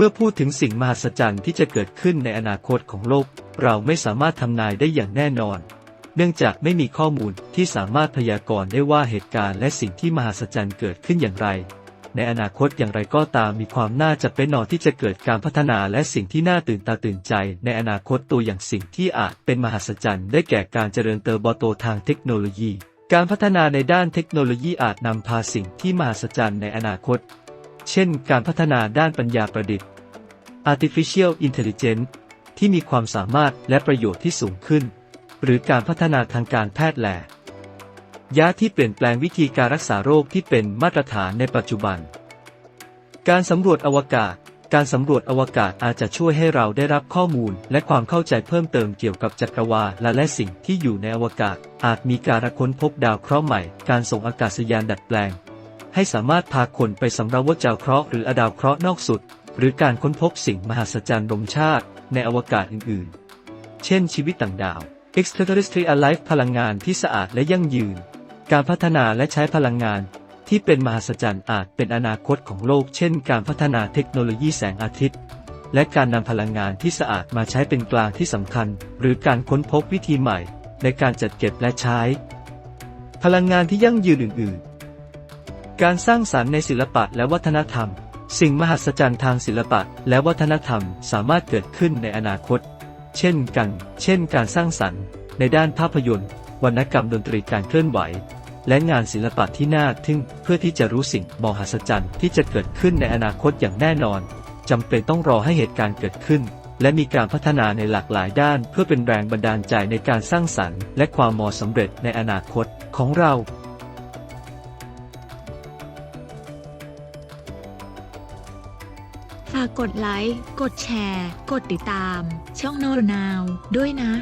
เมื่อพูดถึงสิ่งมหัศจรรย์ที่จะเกิดขึ้นในอนาคตของโลก เราไม่สามารถทำนายได้อย่างแน่นอน เนื่องจากไม่มีข้อมูลที่สามารถพยากรณ์ได้ว่าเหตุการณ์และสิ่งที่มหัศจรรย์เกิดขึ้นอย่างไร ในอนาคตอย่างไรก็ตามมีความน่าจะเป็นหนอนที่จะเกิดการพัฒนาและสิ่งที่น่าตื่นตาตื่นใจ ในอนาคตตัวอย่างสิ่งที่อาจเป็นมหัศจรรย์ได้แก่การเจริญเติบโตทางเทคโนโลยี การพัฒนาในด้านเทคโนโลยีอาจนำพาสิ่งที่มหัศจรรย์ในอนาคต เช่น การพัฒนาด้านปัญญาประดิษฐ์ artificial intelligence ที่มีความสามารถและประโยชน์ที่สูงขึ้น หรือการพัฒนาทางการแพทย์แหละยาที่เปลี่ยนแปลงวิธีการรักษาโรคที่เป็นมาตรฐานในปัจจุบัน การสำรวจอวกาศ การสำรวจอวกาศอาจจะช่วยให้เราได้รับข้อมูลและความเข้าใจเพิ่มเติมเกี่ยวกับจักรวาลและและสิ่งที่อยู่ในอวกาศ อาจมีการค้นพบดาวเคราะห์ใหม่ การส่งอากาศยานดัดแปลง ให้สามารถพาคนไปสำรวจดาวเคราะห์หรืออดาวเคราะห์นอกสุด หรือการค้นพบสิ่งมหัศจรรย์รมชาติในอวกาศอื่นๆ เช่นชีวิตต่างดาว extraterrestrial life พลังงานที่สะอาดและยั่งยืน การพัฒนาและใช้พลังงานที่เป็นมหัศจรรย์อาจเป็นอนาคตของโลก เช่น การพัฒนาเทคโนโลยีแสงอาทิตย์ และการนำพลังงานที่สะอาดมาใช้เป็นกลางที่สำคัญ หรือการค้นพบวิธีใหม่ ในการจัดเก็บและใช้ พลังงานที่ยั่งยืนอื่น ๆ การสร้างสรรค์ในศิลปะและวัฒนธรรม สิ่งมหัศจรรย์ทางศิลปะและวัฒนธรรมสามารถเกิดขึ้นในอนาคต เช่นกัน เช่นการสร้างสรรค์ ในด้านภาพยนตร์ วรรณกรรมดนตรีการเคลื่อนไหว และงานศิลปะที่น่าทึ่งเพื่อที่จะรู้สิ่งมหัศจรรย์ที่จะเกิดขึ้นในอนาคตอย่างแน่นอนจำเป็นต้องรอให้เหตุการณ์เกิดขึ้น และมีการพัฒนาในหลากหลายด้าน เพื่อเป็นแรงบันดาลใจในการสร้างสรรค์ และความมอสำเร็จในอนาคตของเรา ฝากกดไลค์ กดแชร์ กดติดตาม ช่องโน n นาวด้วยนะ